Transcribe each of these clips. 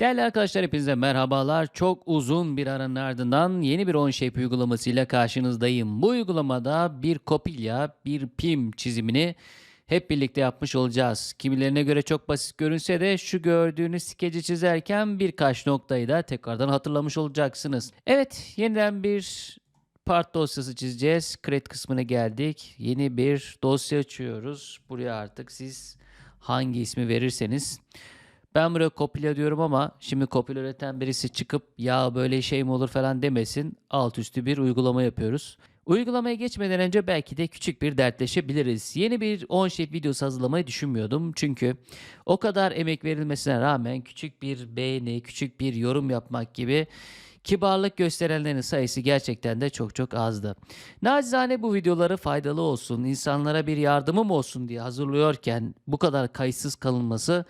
Değerli arkadaşlar hepinize merhabalar. Çok uzun bir aranın ardından yeni bir OnShape uygulamasıyla karşınızdayım. Bu uygulamada bir kopilya, bir pim çizimini hep birlikte yapmış olacağız. Kimilerine göre çok basit görünse de şu gördüğünüz skeci çizerken birkaç noktayı da tekrardan hatırlamış olacaksınız. Evet, yeniden bir part dosyası çizeceğiz. Create kısmına geldik. Yeni bir dosya açıyoruz. Buraya artık siz hangi ismi verirseniz ben buraya kopya diyorum ama şimdi kopya üreten birisi çıkıp ya böyle şey mi olur falan demesin. Alt üstü bir uygulama yapıyoruz. Uygulamaya geçmeden önce belki de küçük bir dertleşebiliriz. Yeni bir OnShape videosu hazırlamayı düşünmüyordum. Çünkü o kadar emek verilmesine rağmen küçük bir beğeni, küçük bir yorum yapmak gibi kibarlık gösterenlerin sayısı gerçekten de çok çok azdı. Nacizane bu videoları faydalı olsun, insanlara bir yardımım olsun diye hazırlıyorken bu kadar kayıtsız kalınması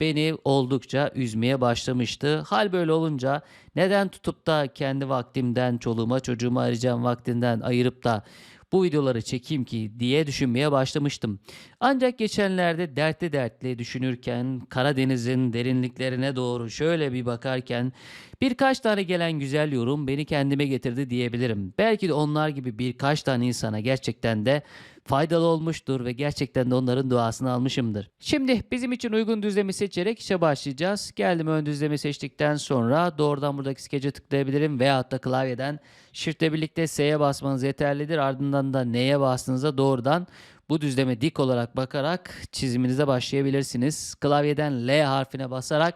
beni oldukça üzmeye başlamıştı. Hal böyle olunca neden tutup da kendi vaktimden, çoluğuma çocuğuma ayıracağım vaktinden ayırıp da bu videoları çekeyim ki diye düşünmeye başlamıştım. Ancak geçenlerde dertli dertli düşünürken Karadeniz'in derinliklerine doğru şöyle bir bakarken birkaç tane gelen güzel yorum beni kendime getirdi diyebilirim. Belki de onlar gibi birkaç tane insana gerçekten de faydalı olmuştur ve gerçekten de onların duasını almışımdır. Şimdi bizim için uygun düzlemi seçerek işe başlayacağız. Geldim ön düzlemi seçtikten sonra doğrudan buradaki skece tıklayabilirim veyahut da klavyeden Shift'le birlikte S'ye basmanız yeterlidir. Ardından da N'ye bastığınızda doğrudan bu düzleme dik olarak bakarak çiziminize başlayabilirsiniz. Klavyeden L harfine basarak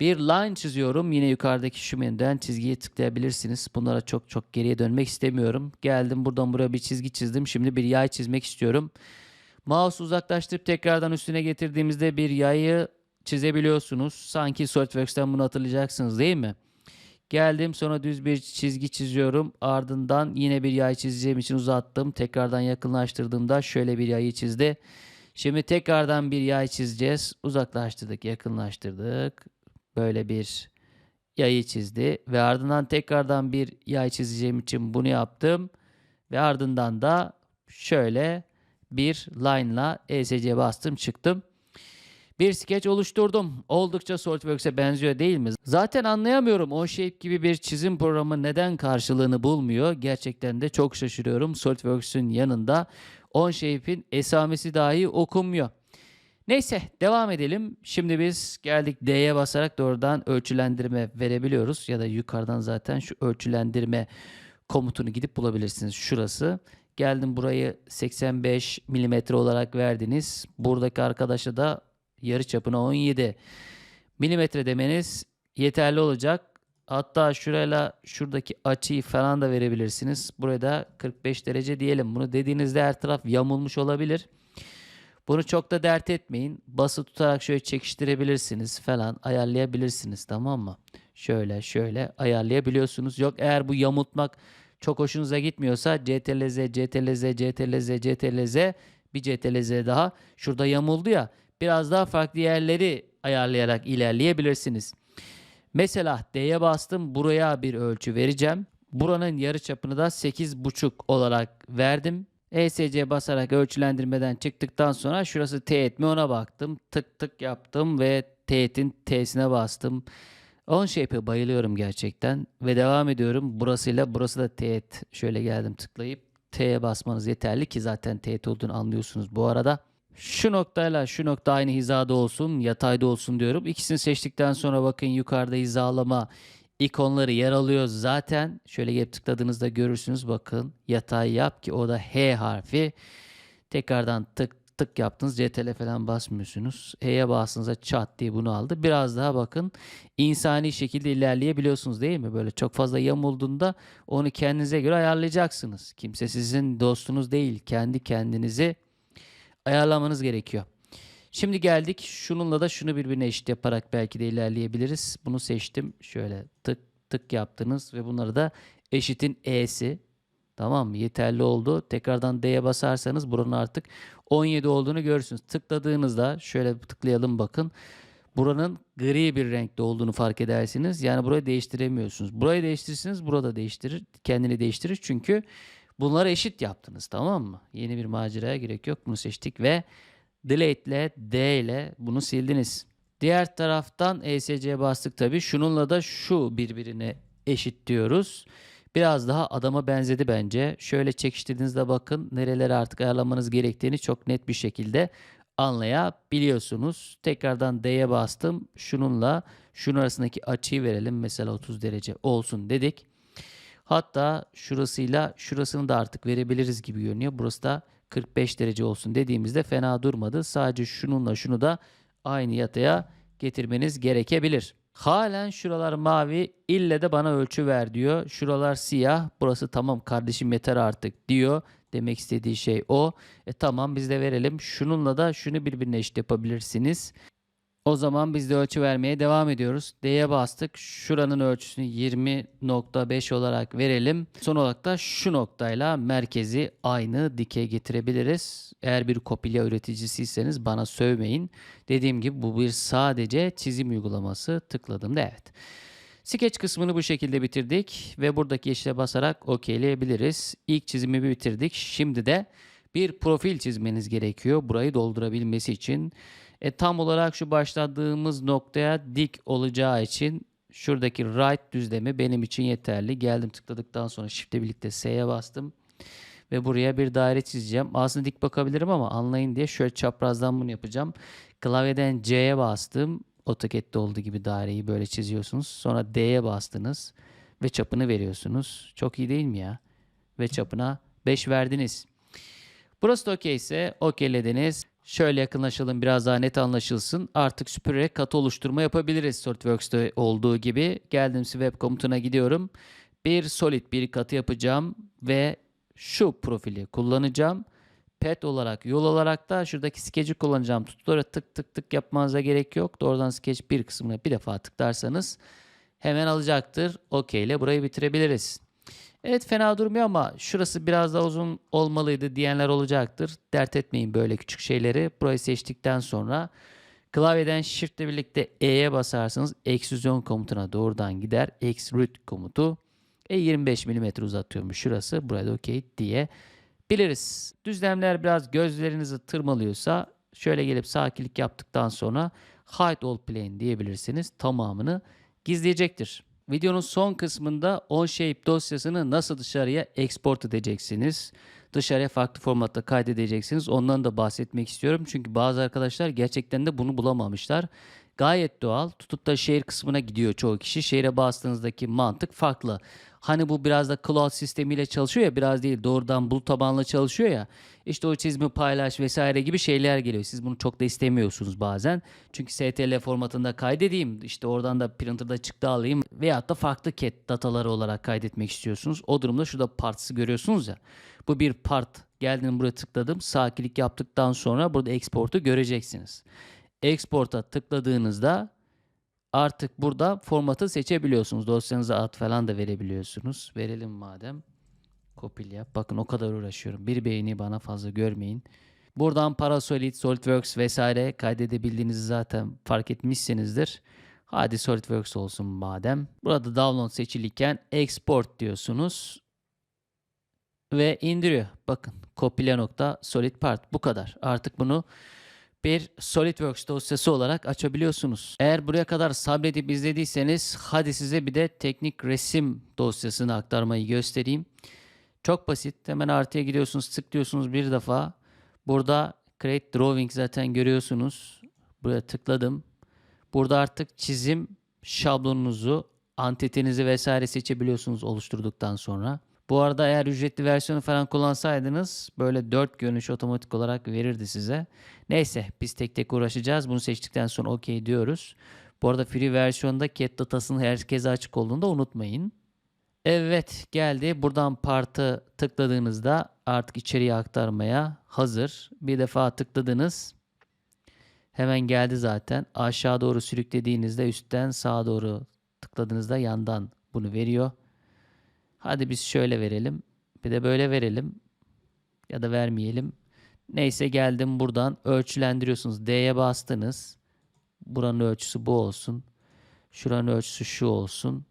bir line çiziyorum. Yine yukarıdaki şu menüden çizgiye tıklayabilirsiniz. Bunlara çok çok geriye dönmek istemiyorum. Geldim buradan buraya bir çizgi çizdim. Şimdi bir yay çizmek istiyorum. Mouse uzaklaştırıp tekrardan üstüne getirdiğimizde bir yayı çizebiliyorsunuz. Sanki SolidWorks'ten bunu hatırlayacaksınız değil mi? Geldim sonra düz bir çizgi çiziyorum. Ardından yine bir yay çizeceğim için uzattım. Tekrardan yakınlaştırdığımda şöyle bir yayı çizdi. Şimdi tekrardan bir yay çizeceğiz. Uzaklaştırdık, yakınlaştırdık. Böyle bir yayı çizdi ve ardından tekrardan bir yay çizeceğim için bunu yaptım. Ve ardından da şöyle bir line'la ESC'ye bastım çıktım. Bir sketch oluşturdum. Oldukça SolidWorks'e benziyor değil mi? Zaten anlayamıyorum OnShape gibi bir çizim programı neden karşılığını bulmuyor. Gerçekten de çok şaşırıyorum. SolidWorks'ün yanında OnShape'in esamesi dahi okunmuyor. Neyse devam edelim. Şimdi biz geldik D'ye basarak doğrudan ölçülendirme verebiliyoruz. Ya da yukarıdan zaten şu ölçülendirme komutunu gidip bulabilirsiniz. Şurası. Geldim burayı 85 milimetre olarak verdiniz. Buradaki arkadaşa da yarı çapına 17 milimetre demeniz yeterli olacak. Hatta şurayla şuradaki açıyı falan da verebilirsiniz. Burada 45 derece diyelim. Bunu dediğinizde her taraf yamulmuş olabilir. Bunu çok da dert etmeyin. Bası tutarak şöyle çekiştirebilirsiniz falan ayarlayabilirsiniz tamam mı? Şöyle şöyle ayarlayabiliyorsunuz. Yok eğer bu yamultmak çok hoşunuza gitmiyorsa CTRL-Z, CTRL-Z, CTRL-Z, CTRL-Z bir CTRL-Z daha. Şurada yamuldu ya biraz daha farklı yerleri ayarlayarak ilerleyebilirsiniz. Mesela D'ye bastım. Buraya bir ölçü vereceğim. Buranın yarı çapını da 8,5 olarak verdim. ESC basarak ölçülendirmeden çıktıktan sonra şurası teğet mi ona baktım. Tık tık yaptım ve teğetin T'sine bastım. OnShape'e bayılıyorum gerçekten. Ve devam ediyorum. Burasıyla burası da teğet. Şöyle geldim tıklayıp T'ye basmanız yeterli ki zaten teğet olduğunu anlıyorsunuz bu arada. Şu noktayla şu nokta aynı hizada olsun, yatayda olsun diyorum. İkisini seçtikten sonra bakın yukarıda hizalama ikonları yer alıyor zaten. Şöyle gelip tıkladığınızda görürsünüz bakın yatay yap ki o da H harfi. Tekrardan tık tık yaptınız CTRL falan basmıyorsunuz. H'ye bastığınızda çat diye bunu aldı. Biraz daha bakın insani şekilde ilerleyebiliyorsunuz değil mi? Böyle çok fazla yamulduğunda onu kendinize göre ayarlayacaksınız. Kimse sizin dostunuz değil. Kendi kendinizi ayarlamanız gerekiyor. Şimdi geldik. Şununla da şunu birbirine eşit yaparak belki de ilerleyebiliriz. Bunu seçtim. Şöyle tık tık yaptınız ve bunları da eşitin E'si. Tamam mı? Yeterli oldu. Tekrardan D'ye basarsanız buranın artık 17 olduğunu görürsünüz. Tıkladığınızda şöyle tıklayalım bakın. Buranın gri bir renkte olduğunu fark edersiniz. Yani burayı değiştiremiyorsunuz. Burayı değiştirirsiniz burada değiştirir. Kendini değiştirir. Çünkü bunları eşit yaptınız. Tamam mı? Yeni bir maceraya gerek yok. Bunu seçtik ve delete ile D ile bunu sildiniz. Diğer taraftan ESC'ye bastık tabii. Şununla da şu birbirine eşit diyoruz. Biraz daha adama benzedi bence. Şöyle çekiştirdiğinizde bakın nerelere artık ayarlamanız gerektiğini çok net bir şekilde anlayabiliyorsunuz. Tekrardan D'ye bastım. Şununla şunun arasındaki açıyı verelim. Mesela 30 derece olsun dedik. Hatta şurasıyla şurasını da artık verebiliriz gibi görünüyor. Burası da 45 derece olsun dediğimizde fena durmadı. Sadece şununla şunu da aynı yataya getirmeniz gerekebilir. Halen şuralar mavi ille de bana ölçü ver diyor. Şuralar siyah burası tamam kardeşim yeter artık diyor. Demek istediği şey o. E tamam biz de verelim. Şununla da şunu birbirine eşit yapabilirsiniz. O zaman biz de ölçü vermeye devam ediyoruz. D'ye bastık. Şuranın ölçüsünü 20.5 olarak verelim. Son olarak da şu noktayla merkezi aynı dikey getirebiliriz. Eğer bir kopilya üreticisiyseniz bana sövmeyin. Dediğim gibi bu bir sadece çizim uygulaması. Tıkladığımda evet. Sketch kısmını bu şekilde bitirdik ve buradaki yeşile basarak okeyleyebiliriz. İlk çizimi bitirdik. Şimdi de bir profil çizmeniz gerekiyor burayı doldurabilmesi için. E, tam olarak şu başladığımız noktaya dik olacağı için şuradaki right düzlemi benim için yeterli. Geldim tıkladıktan sonra shift'le birlikte S'ye bastım. Ve buraya bir daire çizeceğim. Aslında dik bakabilirim ama anlayın diye şöyle çaprazdan bunu yapacağım. Klavyeden C'ye bastım. AutoCAD'de olduğu gibi daireyi böyle çiziyorsunuz. Sonra D'ye bastınız ve çapını veriyorsunuz. Çok iyi değil mi ya? Ve çapına 5 verdiniz. Burası da okey ise okeylediniz. Şöyle yakınlaşalım biraz daha net anlaşılsın. Artık süpürerek katı oluşturma yapabiliriz SolidWorks'te olduğu gibi. Geldim web komutuna gidiyorum. Bir solid bir katı yapacağım ve şu profili kullanacağım. Pet olarak yol olarak da şuradaki sketch'i kullanacağım. Tutulara tık tık tık yapmanıza gerek yok. Doğrudan sketch bir kısmına bir defa tıklarsanız hemen alacaktır. OK ile burayı bitirebiliriz. Evet fena durmuyor ama şurası biraz daha uzun olmalıydı diyenler olacaktır. Dert etmeyin böyle küçük şeyleri. Burayı seçtikten sonra klavyeden Shift ile birlikte E'ye basarsanız eksüzyon komutuna doğrudan gider. Extrude komutu. E 25 mm uzatıyormuş şurası. Buraya da OK diye biliriz. Düzlemler biraz gözlerinizi tırmalıyorsa şöyle gelip sağ klik yaptıktan sonra Hide All Plane diyebilirsiniz. Tamamını gizleyecektir. Videonun son kısmında OnShape dosyasını nasıl dışarıya export edeceksiniz? Dışarıya farklı formatta kaydedeceksiniz. Ondan da bahsetmek istiyorum. Çünkü bazı arkadaşlar gerçekten de bunu bulamamışlar. Gayet doğal. Tutup da şehir kısmına gidiyor çoğu kişi. Şehre bastığınızdaki mantık farklı. Hani bu biraz da cloud sistemiyle çalışıyor ya biraz değil doğrudan bulut tabanlı çalışıyor ya. İşte o çizimi paylaş vesaire gibi şeyler geliyor. Siz bunu çok da istemiyorsunuz bazen. Çünkü STL formatında kaydedeyim işte oradan da printer'da çıktı alayım veyahut da farklı CAD dataları olarak kaydetmek istiyorsunuz. O durumda şurada parts'ı görüyorsunuz ya. Bu bir part. Geldim buraya tıkladım. Sağ klik yaptıktan sonra burada export'u göreceksiniz. Export'a tıkladığınızda artık burada formatı seçebiliyorsunuz. Dosyanıza ad falan da verebiliyorsunuz. Verelim madem. Kopilya. Bakın o kadar uğraşıyorum. Bir beğeni bana fazla görmeyin. Buradan Parasolid, SolidWorks vesaire kaydedebildiğinizi zaten fark etmişsinizdir. Hadi SolidWorks olsun madem. Burada download seçilirken export diyorsunuz. Ve indiriyor. Bakın kopilya nokta solid part. Bu kadar. Artık bunu bir SolidWorks dosyası olarak açabiliyorsunuz. Eğer buraya kadar sabredip izlediyseniz hadi size bir de teknik resim dosyasını aktarmayı göstereyim. Çok basit. Hemen artıya gidiyorsunuz, tıklıyorsunuz bir defa. Burada Create Drawing zaten görüyorsunuz. Buraya tıkladım. Burada artık çizim şablonunuzu, antetinizi vesaire seçebiliyorsunuz oluşturduktan sonra. Bu arada eğer ücretli versiyonu falan kullansaydınız böyle 4 görünüş otomatik olarak verirdi size. Neyse biz tek tek uğraşacağız. Bunu seçtikten sonra OK diyoruz. Bu arada free versiyonda cat datasının herkese açık olduğunu da unutmayın. Evet geldi. Buradan partı tıkladığınızda artık içeriye aktarmaya hazır. Bir defa tıkladınız. Hemen geldi zaten. Aşağı doğru sürüklediğinizde üstten sağa doğru tıkladığınızda yandan bunu veriyor. Hadi biz şöyle verelim. Bir de böyle verelim. Ya da vermeyelim. Neyse geldim buradan ölçülendiriyorsunuz. D'ye bastınız. Buranın ölçüsü bu olsun. Şuranın ölçüsü şu olsun.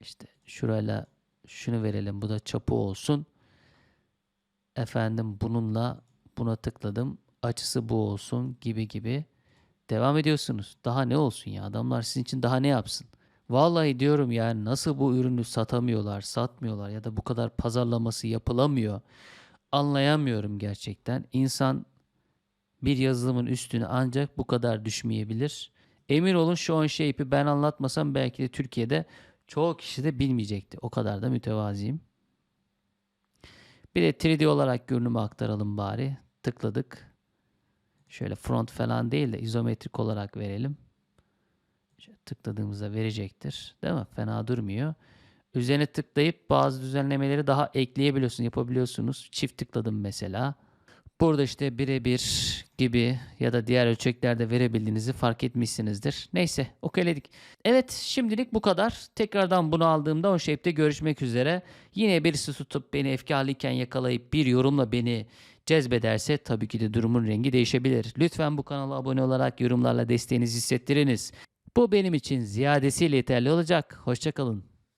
İşte şurayla şunu verelim. Bu da çapı olsun. Efendim bununla buna tıkladım. Açısı bu olsun gibi gibi Devam ediyorsunuz. Daha ne olsun ya? Adamlar sizin için daha ne yapsın? Vallahi diyorum yani nasıl bu ürünü satamıyorlar, satmıyorlar ya da bu kadar pazarlaması yapılamıyor. Anlayamıyorum gerçekten. İnsan bir yazılımın üstüne ancak bu kadar düşmeyebilir. Emin olun şu on shape'i ben anlatmasam belki de Türkiye'de çoğu kişi de bilmeyecekti. O kadar da mütevaziyim. Bir de 3D olarak görünümü aktaralım bari. Tıkladık. Şöyle front falan değil de izometrik olarak verelim. Tıkladığımızda verecektir. Değil mi? Fena durmuyor. Üzerine tıklayıp bazı düzenlemeleri daha ekleyebiliyorsunuz, yapabiliyorsunuz. Çift tıkladım mesela. Burada işte birebir gibi ya da diğer ölçeklerde verebildiğinizi fark etmişsinizdir. Neyse okeyledik. Evet şimdilik bu kadar. Tekrardan bunu aldığımda o shape'te görüşmek üzere. Yine birisi tutup beni efkarlıyken yakalayıp bir yorumla beni cezbederse tabii ki de durumun rengi değişebilir. Lütfen bu kanala abone olarak yorumlarla desteğinizi hissettiriniz. Bu benim için ziyadesiyle yeterli olacak. Hoşçakalın.